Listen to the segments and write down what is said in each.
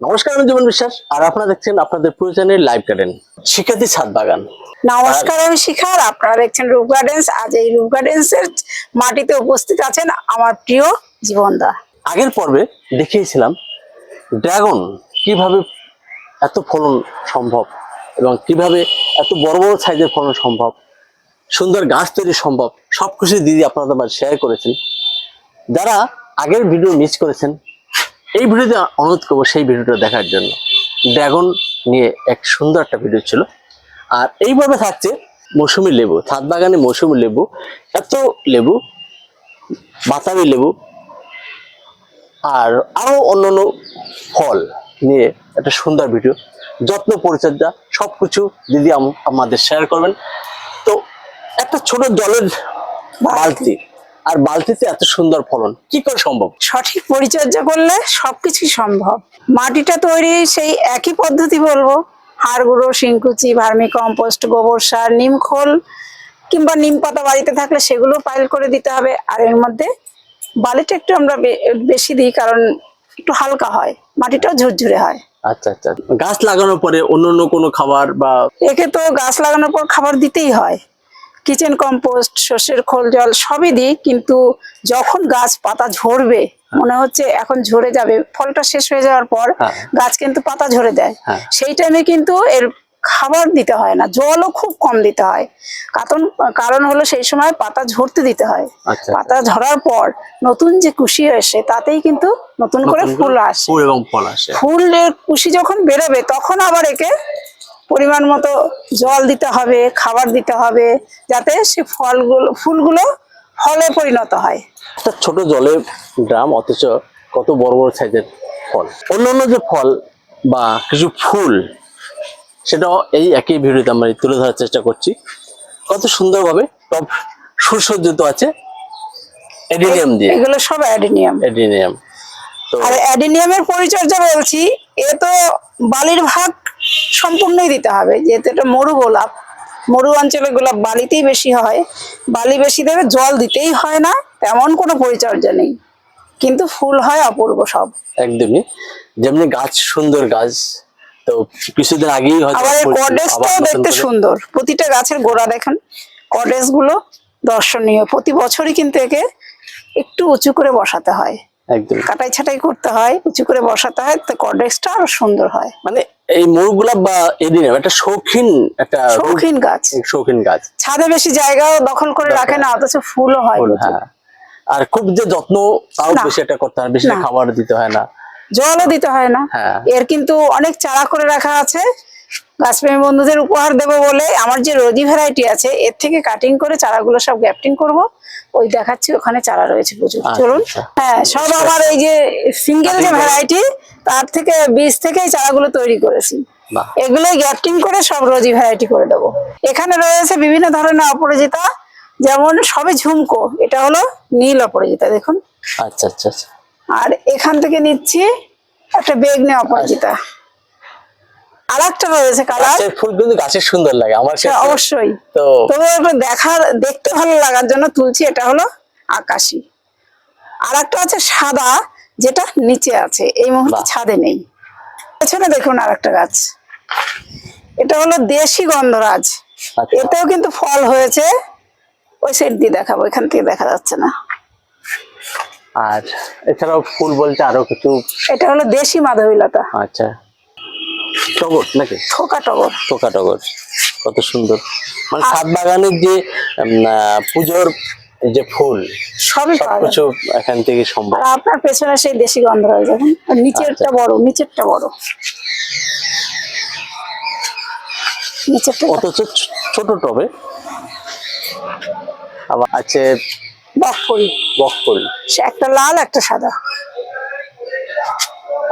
নমস্কার আমি জীবন বিশ্বাস আর আপনারা দেখছেন আপনাদের প্রয়োজনের লাইভ গার্ডেন শিক্ষার্থী ছাদ বাগান। নমস্কার আমি শিখার আপনারা দেখছেন রূপ গার্ডেন্স আজ এই রূপ গার্ডেন্স এর মাটিতে উপস্থিত আছেন আমার প্রিয় জীবনদা। আগের পর্বে দেখিয়েছিলাম ড্রাগন কীভাবে এত ফলন সম্ভব এবং কীভাবে এত বড় বড় সাইজের ফলন সম্ভব সুন্দর গাছ তৈরি সম্ভব সব কিছু দিদি আপনাদের মাঝে শেয়ার করেছেন। যারা আগের ভিডিও মিস করেছেন এই ভিডিওতে অনুরোধ করব সেই ভিডিওটা দেখার জন্য। ড্রাগন নিয়ে এক সুন্দর একটা ভিডিও ছিল। আর এইভাবে থাকছে মৌসুমি লেবু, ছাদ বাগানে মৌসুমি লেবু, এত লেবু, বাতাবি লেবু, আর আরও অন্যান্য ফল নিয়ে একটা সুন্দর ভিডিও। যত্ন, পরিচর্যা, সবকিছু দিদি আম- আমাদের শেয়ার করবেন। তো একটা ছোট জলের বালতি আর বালতিতে এত সুন্দর ফলন। কি করে সম্ভব? সঠিক পরিচর্যা করলে সবকিছু সম্ভব। মাটিটা তৈরি সেই একই পদ্ধতি বলব। হাড় গুঁড়ো শিংকুচি ভার্মি কম্পোস্ট গোবর সার নিম খোল কিংবা নিম পাতা বাড়িতে থাকলে সেগুলো পাইল করে দিতে হবে। আর এর মধ্যে বালিটা একটু আমরা বেশি দিই কারণ একটু হালকা হয়। মাটিটাও ঝুরঝুরে হয়। আচ্ছা আচ্ছা। গাছ লাগানোর পরে অন্য অন্য কোনো খাবার বা একে তো গাছ লাগানোর পর খাবার দিতেই হয়। কিচেন কম্পোস্ট শস্যের খোল জল সবই দিই কিন্তু যখন গাছ পাতা ঝরবে মনে হচ্ছে এখন ঝরে যাবে ফলটা শেষ হয়ে যাওয়ার পর হ্যাঁ। গাছ কিন্তু পাতা ঝরে দেয়। হ্যাঁ। সেই টাইমে কিন্তু এর খাবার দিতে হয় না জলও খুব কম দিতে হয়। কারণ কারণ হলো সেই সময় পাতা ঝরতে দিতে হয়। আচ্ছা। পাতা ঝরার পর নতুন যে কুশি আসে তাতেই কিন্তু নতুন করে ফুল আসে। ফুল এবং ফল আসে। ফুলের কুশি যখন বেরোবে তখন আবার একে পরিমাণ মতো জল দিতে হবে খাবার দিতে হবে যাতে সে ফলগুলো ফুলগুলো ফলে পরিণত হয়। একটা ছোট জলের ড্রাম অথচ কত বড় বড় সাইজের ফল। অন্যান্য যে ফল বা কিছু ফুল সেটাও এই একই ভিডিওতে আমরা তুলে ধরার চেষ্টা করছি। কত সুন্দরভাবে টপ সুসজ্জিত আছে অ্যাডিনিয়াম দিয়ে। এগুলো সব অ্যাডিনিয়াম। এডিনিয়াম তো আর অ্যাডিনিয়ামের পরিচর্যা বলছি এ তো বালির ভাগ সম্পূর্ণই দিতে হবে। যেহেতু এটা মরু গোলাপ মরু অঞ্চলে গোলাপ বালিতেই বেশি হয়। বালি বেশি দেবে জল দিতেই হয় না তেমন কোনো পরিচর্যা নেই। কিন্তু ফুল হয় অপূর্ব সব। একদমই। যেমনি গাছ সুন্দর গাছ তো কিছুদিন আগেই হয়তো আবার দেখতে সুন্দর। প্রতিটা গাছের গোড়া দেখেন কডেসগুলো দর্শনীয়। প্রতি বছরই কিন্তু একে একটু উঁচু করে বসাতে হয়। একদম কাটাই ছাটাই করতে হয় উঁচু করে বসাতে হয় তো কডেক্সটা আরও সুন্দর হয়। মানে এই মরু গোলাপ বা এদিনে একটা শৌখিন একটা শৌখিন গাছ। শৌখিন গাছ। ছাদে বেশি জায়গা দখল করে রাখে না অথচ ফুলও হয় হ্যাঁ। আর খুব যে যত্ন তাও বেশি একটা করতে হয় বেশি। খাবার দিতে হয় না। জলও দিতে হয় না। হ্যাঁ। এর কিন্তু অনেক চারা করে রাখা আছে। গাছপ্রেমী বন্ধুদের উপহার দেবো বলে আমার যে রোজি ভ্যারাইটি আছে এর থেকে কাটিং করে চারাগুলো সব গ্যাপটিং করব। ওই দেখাচ্ছি ওখানে চারা রয়েছে প্রচুর। আচ্ছা, চলুন আচ্ছা। হ্যাঁ সব আমার এই যে সিঙ্গেল যে ভ্যারাইটি তার থেকে বীজ থেকেই চারাগুলো তৈরি করেছি। এগুলোই গ্যাপটিং করে সব রোজি ভ্যারাইটি করে দেবো। এখানে রয়েছে বিভিন্ন ধরনের অপরাজিতা যেমন সবে ঝুমকো এটা হলো নীল অপরাজিতা দেখুন। আচ্ছা আচ্ছা আচ্ছা। আর এখান থেকে নিচ্ছি একটা বেগনে অপরাজিতা। আর একটা রয়েছে কালার ফুল কিন্তু গাছের সুন্দর লাগে আমার অবশ্যই। তো তবে দেখার দেখতে ভালো লাগার জন্য তুলছি এটা হলো আকাশি। আর একটা আছে সাদা যেটা নিচে আছে এই মুহূর্তে ছাদে নেই। পেছনে দেখুন আর একটা গাছ। এটা হলো দেশি গন্ধরাজ। আচ্ছা। এতেও কিন্তু ফল হয়েছে। ওই সাইড দিয়ে দেখাবো এখান থেকে দেখা যাচ্ছে না। আর এছাড়াও ফুল বলতে আরও কিছু? এটা হলো দেশি মাধবীলতা। আচ্ছা। টগর নাকি? থোকা টগর। টোকা টগর কত সুন্দর। মানে ছাদ বাগানের যে পুজোর যে ফুল সবই সবকিছু এখান থেকে সম্ভব। আপনার পেছনে সেই দেশি দেখুন আর নিচেরটা আচ্ছা। বড় নিচেরটা বড়। নিচেরটা অথচ ছোট টবে। আবার আছে বক করি বকফুল সে একটা লাল একটা সাদা।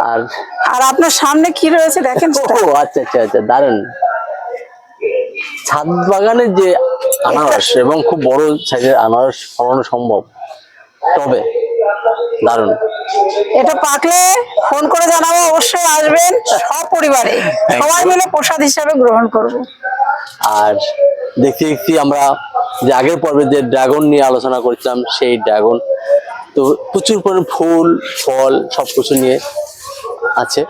আর আর আপনার সামনে কি রয়েছে দেখেন? ও আচ্ছা আচ্ছা আচ্ছা দারুণ ছাদ বাগানের যে আনারস এবং খুব বড় সাইজের আনারস ফলানো সম্ভব তবে দারুণ এটা পাকলে ফোন করে জানাব অবশ্যই আসবেন সব পরিবারে সবাই মিলে প্রসাদ হিসাবে গ্রহণ করব। আর দেখতে দেখতে আমরা যে আগের পর্বে যে ড্রাগন নিয়ে আলোচনা করছিলাম সেই ড্রাগন তো প্রচুর পরিমাণ ফুল ফল সবকিছু নিয়ে আছে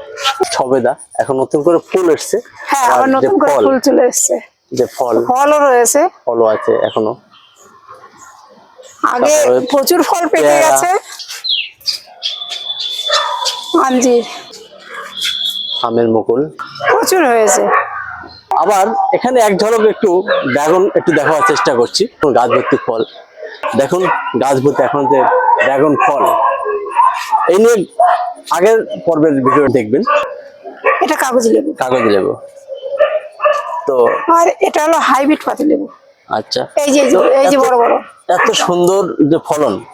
সবেদা। এখন নতুন করে ফুল এসছে। হ্যাঁ আবার নতুন করে ফল ফুল চলে এসছে। যে ফল ফলও রয়েছে। ফলও আছে এখনও। আগে প্রচুর ফল পেকে গেছে। আঞ্জির আমের মুকুল। প্রচুর হয়েছে। আবার এখানে এক ঝলক একটু ড্রাগন একটু দেখার চেষ্টা করছি। গাছ ভর্তি ফল। দেখুন গাছ ভর্তি এখন যে ড্রাগন ফল। এই নিয়ে আগের পর্বের ভিডিও দেখবেন। এটা কাগজি লেবু। কাগজ লেবু। তো আর এটা হলো হাইব্রিড পাতি লেবু। আচ্ছা। এই যে এই যে- বড় বড়। এত সুন্দর যে ফলন।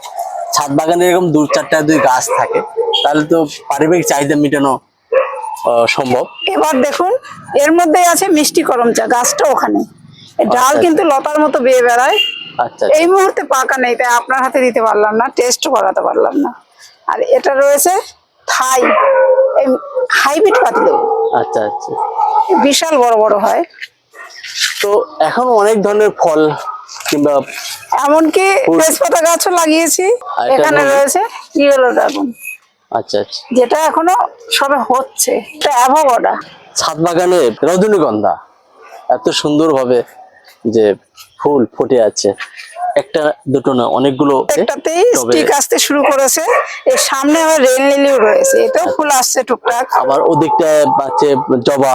ছাদ বাগানে এরকম দু চারটা যদি গাছ থাকে। তাহলে তো পারিবারিক চাহিদা মেটানো সম্ভব। এবার দেখুন এর মধ্যে আছে মিষ্টি করম চা গাছটা ওখানে। ডাল আচ্ছা। কিন্তু লতার মতো বেয়ে বেড়ায়। আচ্ছা এই মুহূর্তে পাকা নেই তাই আপনার হাতে দিতে পারলাম না টেস্ট করাতে পারলাম না। আর এটা রয়েছে থাই এই হাইব্রিড পাতি লেবু আচ্ছা আচ্ছা। বিশাল বড় বড় হয়। তো এখন অনেক ধরনের ফল কিংবা এমনকি। তেজপাতা গাছও লাগিয়েছি। এখানে। রয়েছে ইয়েলো ড্রাগন। আচ্ছা আচ্ছা। যেটা এখনও সবে হচ্ছে। এটা অ্যাভোগাডা ছাদ বাগানে রজনীগন্ধা। এত সুন্দরভাবে যে ফুল ফুটে আছে। একটা দুটো না অনেকগুলো একটাতেই স্টিক আসতে শুরু করেছে। এর সামনে আবার রেল লিলিও রয়েছে। এটাও ফুল আসছে টুকটাক। আবার ওদিকটায় আছে জবা।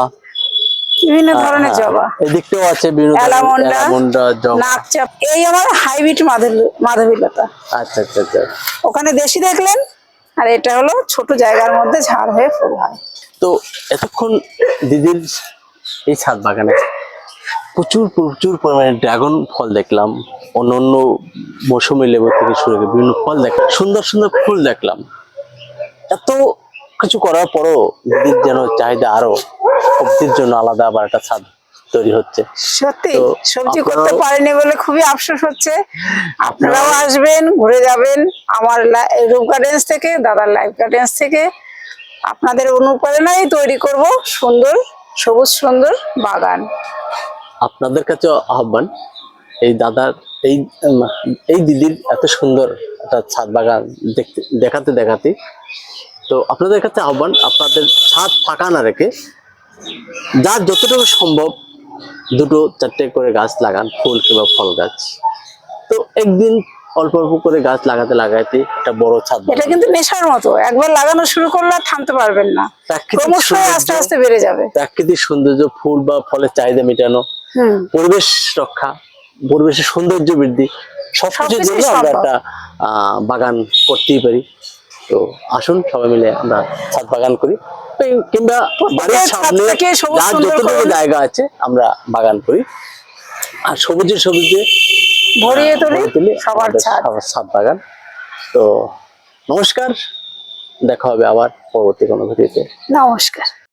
বিভিন্ন ধরনের হ্যাঁ, জবা। এদিকটাও আছে বিভিন্ন নাকচাপ এই আমার হাইব্রিড মাধবীলতা। আচ্ছা আচ্ছা আচ্ছা। ওখানে দেশি দেখলেন আর এটা হলো ছোট জায়গার মধ্যে ঝাড় হয়ে ফুল হয়। তো এতক্ষণ দিদির এই ছাদ বাগানে প্রচুর প্রচুর পরিমাণে ড্রাগন ফল দেখলাম। অন্য অন্য মৌসুমি লেবু থেকে শুরু করে বিভিন্ন ফল দেখলাম। সুন্দর সুন্দর ফুল দেখলাম। এত কিছু করার পরও দিদির যেন চাহিদা আরও সবজির জন্য আলাদা আবার একটা ছাদ তৈরি হচ্ছে। সত্যি সবজি করতে পারেনি বলে খুবই আফসোস হচ্ছে। আপনারাও আসবেন ঘুরে যাবেন আমার রূপ গার্ডেন্স থেকে দাদার লাইফ গার্ডেন্স থেকে। আপনাদের অনুপ্রেরণায় তৈরি করব সুন্দর সবুজ সুন্দর বাগান। আপনাদের কাছে আহ্বান, এই দাদার, এই এই দিদির এত সুন্দর একটা ছাদ বাগান দেখতে, দেখাতে দেখাতে। তো আপনাদের কাছে আহ্বান, আপনাদের ছাদ ফাঁকা না রেখে যার যতটুকু সম্ভব দুটো চারটে করে গাছ লাগান, ফুল কিংবা ফল গাছ। তো একদিন অল্প অল্প করে গাছ লাগাতে লাগাতে একটা বড় ছাদ এটা কিন্তু নেশার মতো। একবার লাগানো শুরু করলে আর থামতে পারবেন না। ক্রমশ আস্তে আস্তে বেড়ে যাবে। প্রাকৃতিক সৌন্দর্য ফুল বা ফলের চাহিদা মেটানো পরিবেশ রক্ষা পরিবেশের সৌন্দর্য বৃদ্ধি সবকিছুর জন্য আমরা একটা বাগান করতেই পারি। তো আসুন সবাই মিলে আমরা ছাদ বাগান করি। কিংবা বাড়ির সামনে যার যতটুকু জায়গা আছে আমরা বাগান করি। আর সবুজে সবুজে ভরিয়ে আহ, তুলি সবার ছাদ বাগান। তো নমস্কার দেখা হবে আবার পরবর্তী কোনো ভিডিওতে। নমস্কার।